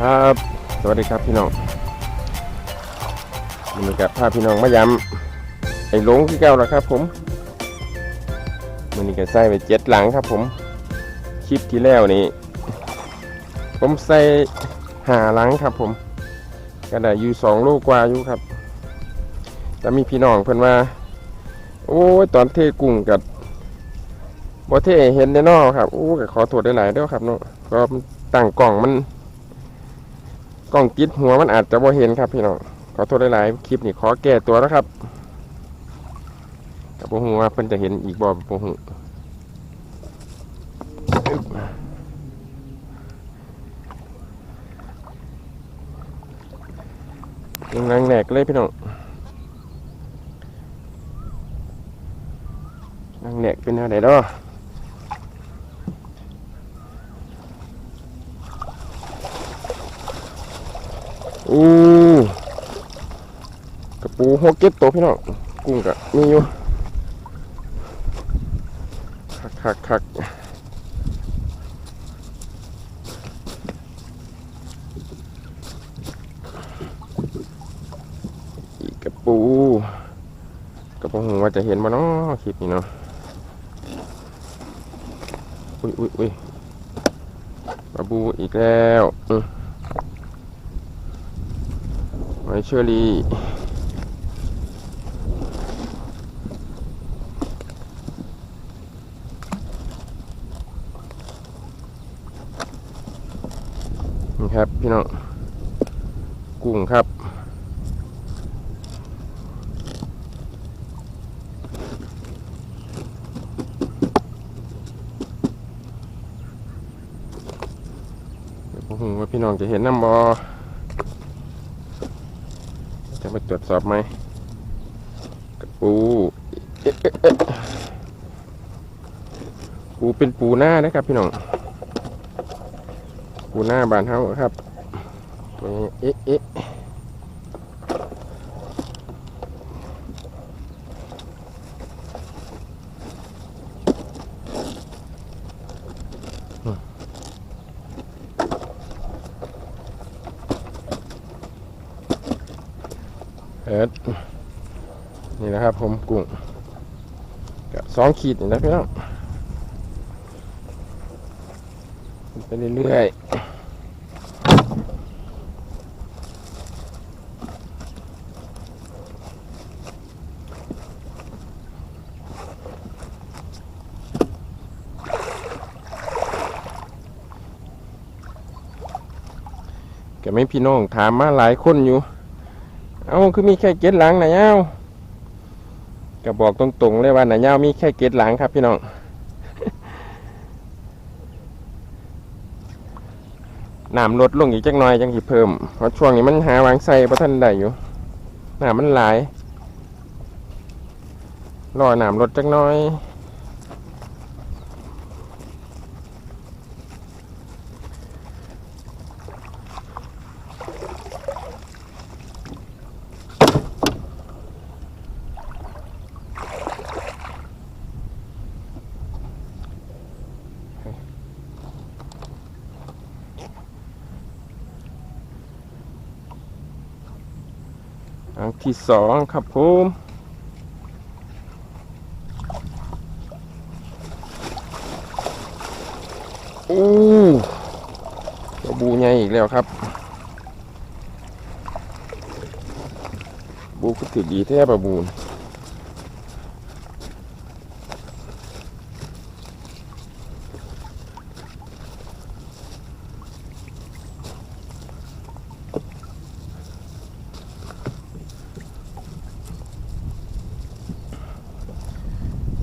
ครับ สวัสดีครับพี่น้องวันนี้กับพาพี่น้องมายำไอ้หลงที่เก่าแล้วครับ ผมวันนี้ก็ใส่ไปเจ็ดหลังครับ ผม คลิปที่แล้วนี่ผมใส่หาหลังครับ ผมก็ได้อยู่สองลูกกว่าอยู่ครับแต่มีพี่น้องเพิ่นว่าโอ้ยตอนเทกุ้งกับบ่เทเห็นแน่นอครับโอ้ก็ขอโทษได้หลายเด้อครับเนาะก็ตั้งกล่องมัน กล้องกิดหัวมันอาจจะบ่เห็นครับพี่น้องขอโทษหลายๆคลิปนี้ขอแก้ตัวแล้วครับกับบ่ฮู้ว่าเพิ่นจะเห็นอีกบ่บ่ฮู้อึ๊บยังแรกๆเลยพี่น้องนั่งแหลกเป็นแนวไหนเนาะ อู้กระปูหกเก็ดตัวพี่น้องกุ้งกะมีอยู่คักคักคักอีกกระปูกระปูหงว่าจะเห็นบ่เนาะคลิปนี้เนาะอุ้ยอุ้ยอุ้ยกระปูอีกแล้วอืม ไม้เชอรี่นี่ครับพี่น้องกุ้งครับเดี๋ยวผมว่าพี่น้องจะเห็นน้ำบอ ไปตรวจสอบไหมกระปูปูเป็นปูหน้านะครับ พี่น้อง ปูหน้าบานเฮาครับตัวนี้เอ๊ะเอ๊ะ เอ็ดนี่นะครับผมกุ้งก็สองขีดนี่นะพี่น้องไปเรื่อยๆก็ไม่พี่น้องถามมาหลายคนอยู่ เอาคือมีแค่เกล็ดหลังนะเย้าก็บอกตรงๆเลยว่านะเย้ามีแค่เกล็ดหลังครับพี่น้องน้ำลดลงอีกจักหน่อยจังสิเพิ่มเพราะช่วงนี้มันหาวางใส่ประทันได้อยู่น้ำมันหลายรอน้ำลดจักหน่อย อันที่สองครับผมอู้ตัวบูใหญ่อีกแล้วครับ บูก็ถือดีแท้ประบูน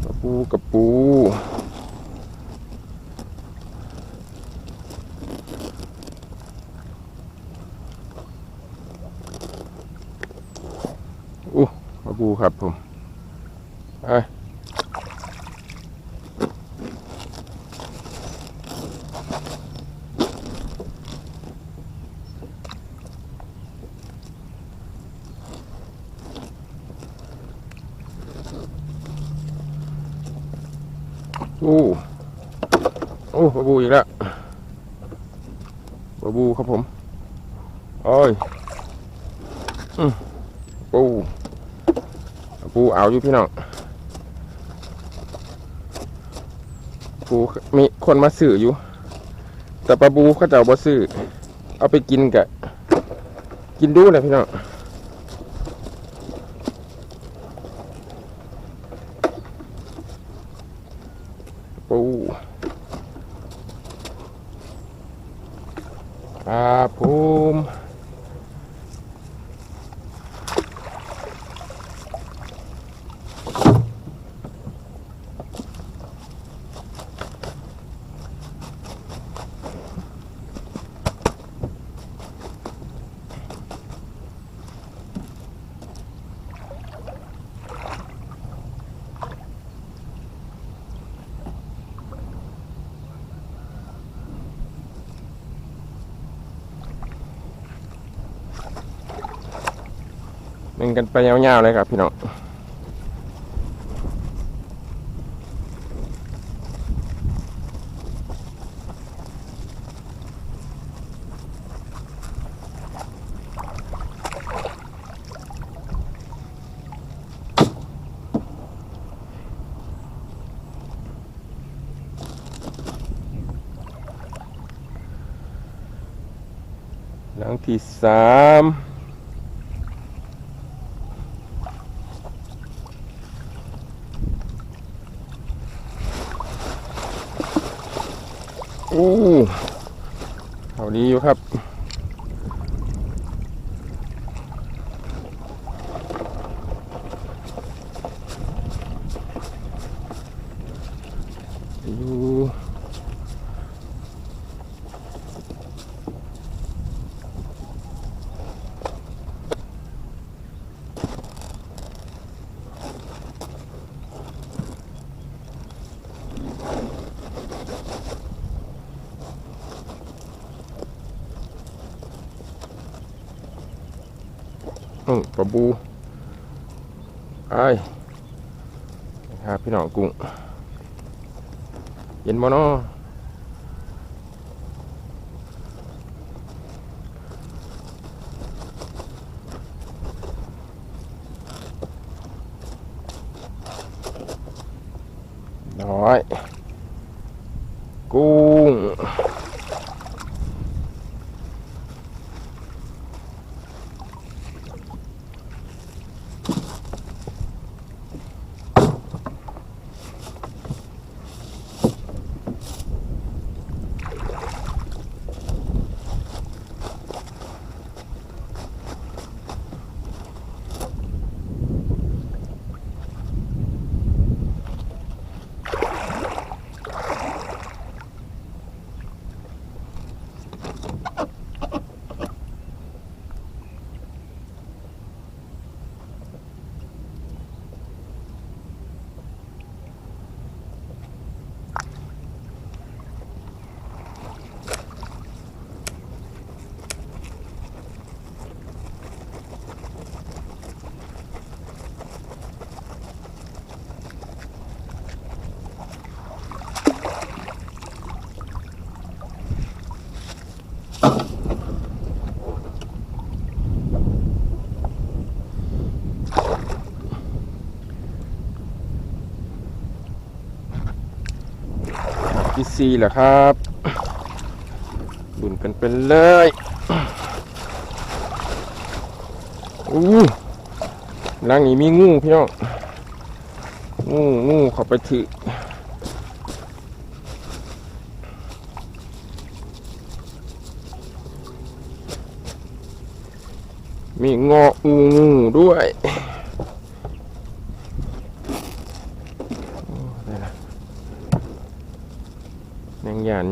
กระปูกระปูอู้กระปู ครับผมไปอู้โอ้กระปูอีกแล้วกระปูครับผม โอ้ย อืมปู ปูเอาอยู่พี่น้องปูมีคนมาซื้ออยู่ แต่ปลาบูเขาจะเอาบ่ซื้อเอาไปกินกะกินดูนะพี่น้องปูปลาภูมิ นึ่งกันไปยาวๆเลยครับพี่น้องหลังที่สาม โอ้เขาดีอยู่ครับ อยู่ อืมปลาบูไอ้ครับพี่น้องกุ้งเย็นบ่เนาะน้อย กุ้ง ที่สี่แหละครับบุญกันไปเลยอู้ล่างนี้มีงูพี่น้องงูงูเข้าไปถือมีงออูงูด้วยโอ้ได้ละ ยัง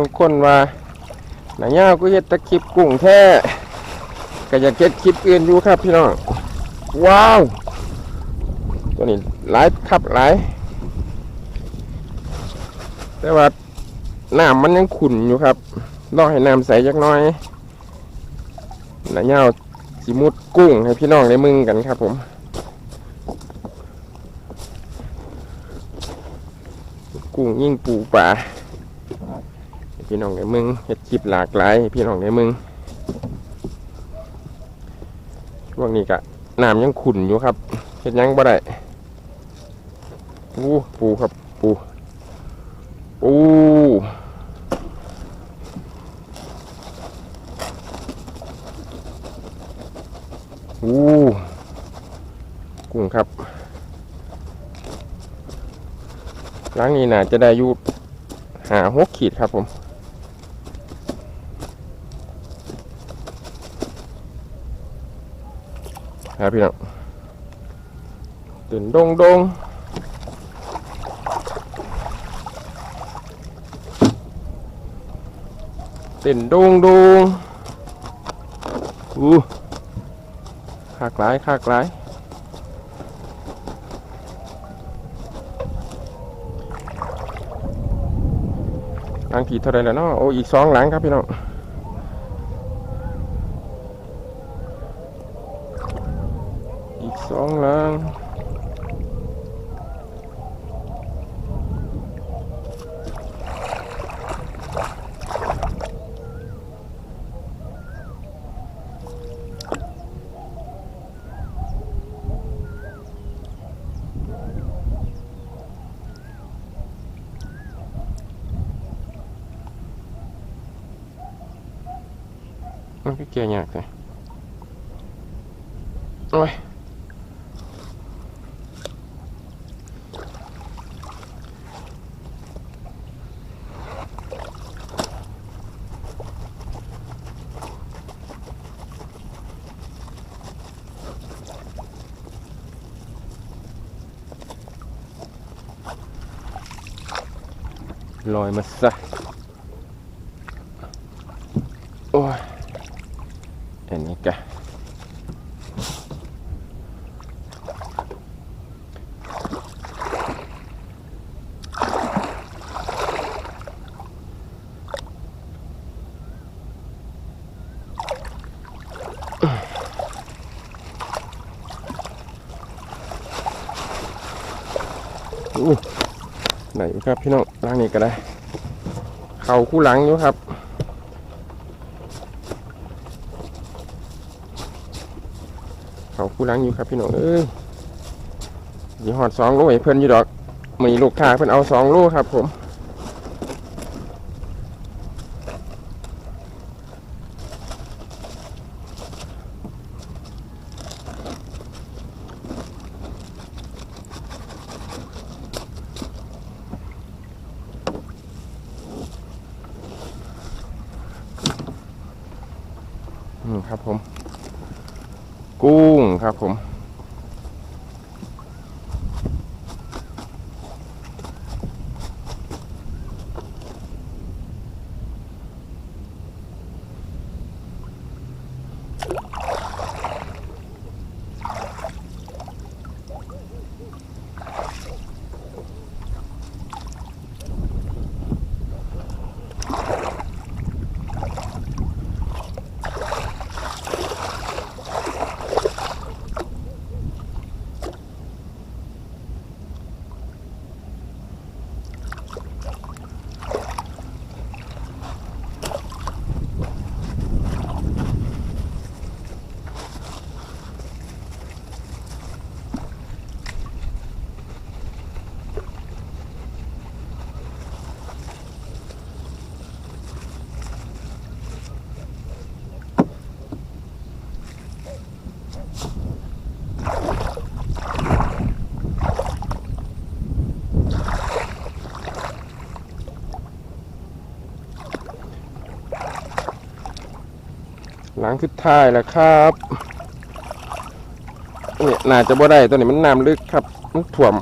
ลงคนว่าหนายาวก็เฮ็ดตะคลิปกุ้งแท้ก็อยากเฮ็ดคลิปอื่นอยู่ครับพี่น้องว้าว ตัวนี้หลายครับหลายแต่ว่าน้ำมันยังขุ่นอยู่ครับรอให้น้ำใสจักน้อยหนายาวสิมุดกุ้งให้พี่น้องได้มึงกันครับผมกุ้งยิ่งปูป่า พี่น้องในมึงเฮ็ดคลิปหลากหลาย พี่น้องในมึงช่วงนี้กะน้ำยังขุ่นอยู่ครับเฮ็ดยังบ่ได้ปูปูครับปูปูปูกุ้งครับล้างนี้น่าจะได้อยูหาหกขีดครับผม ครับพี่น้องตื่นดงดงเต้นดงดงอู้คากหลายคากหลายหลังที่เท่าไรแล้วเนาะโอ้อีกสองหลังครับพี่น้อง อีกสองหลังมันก็เกี่ยวยากเลอยมาซะ โอ้ยอันนี้กะอู้ไหนครับพี่น้อง ล้างนี่ก็ได้ เข่าคู่หลังอยู่ครับเข่าคู่หลังอยู่ครับพี่น้องเอ้ยยี่หอดสองโลให้เพิ่นอยู่ดอกมีลูกค้าเพิ่นเอาสองโลครับผม กุ้ หลังคือท้ายแล้วครับนี่น่าจะบ่ได้ตัวนี้มันน้ำลึกครับ มันถ่วม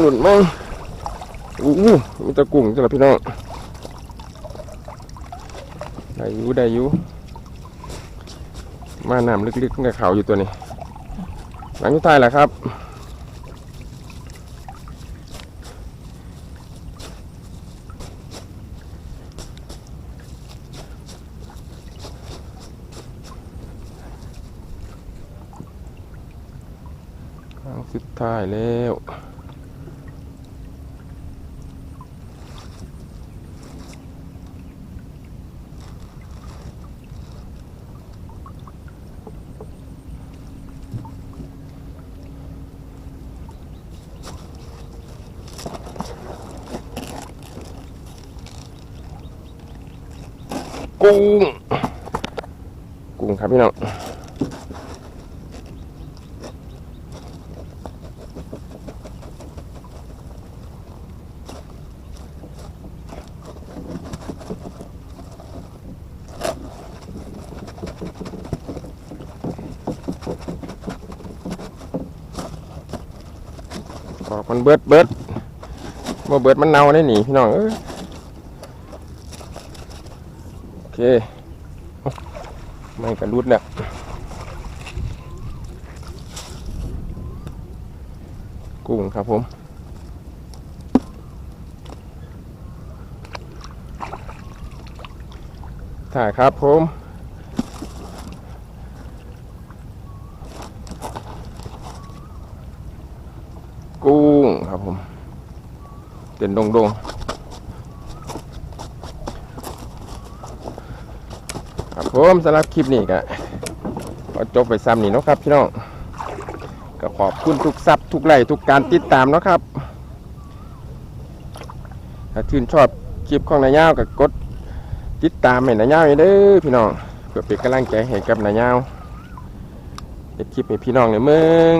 หลุดมั้งอู้หูมีแตะกุ้งจ้ะพี่น้องได้ยูได้ยูมาน้ำลึกๆในเขาอยู่ตัวนี้ หลังที่ท้ายแหละครับ ครั้งสุดท้าย แล้วกุ้งกุ้งครับพี่น้อง เบิดเบิดบ่เบิดมันเน่าได้หนีพี่น้องเอ้ยโอเคไม่กระรุดแล้วกุ้งครับผมถ่ายครับผม กุ้งครับผม เด่นดงดงครับผมสำหรับคลิปนี้ก็ก็จบไปซ้ำนี่นะครับพี่น้องก็ขอบคุณทุกซับทุกไลค์ทุกการติดตามนะครับ ถ้าชื่นชอบคลิปของนายยาวก็กดติดตามให้นายยาวเด้อพี่น้องเพื่อเป็นกำลังใจให้กับนายยาวเด็ดคลิปให้พี่น้องในเมือง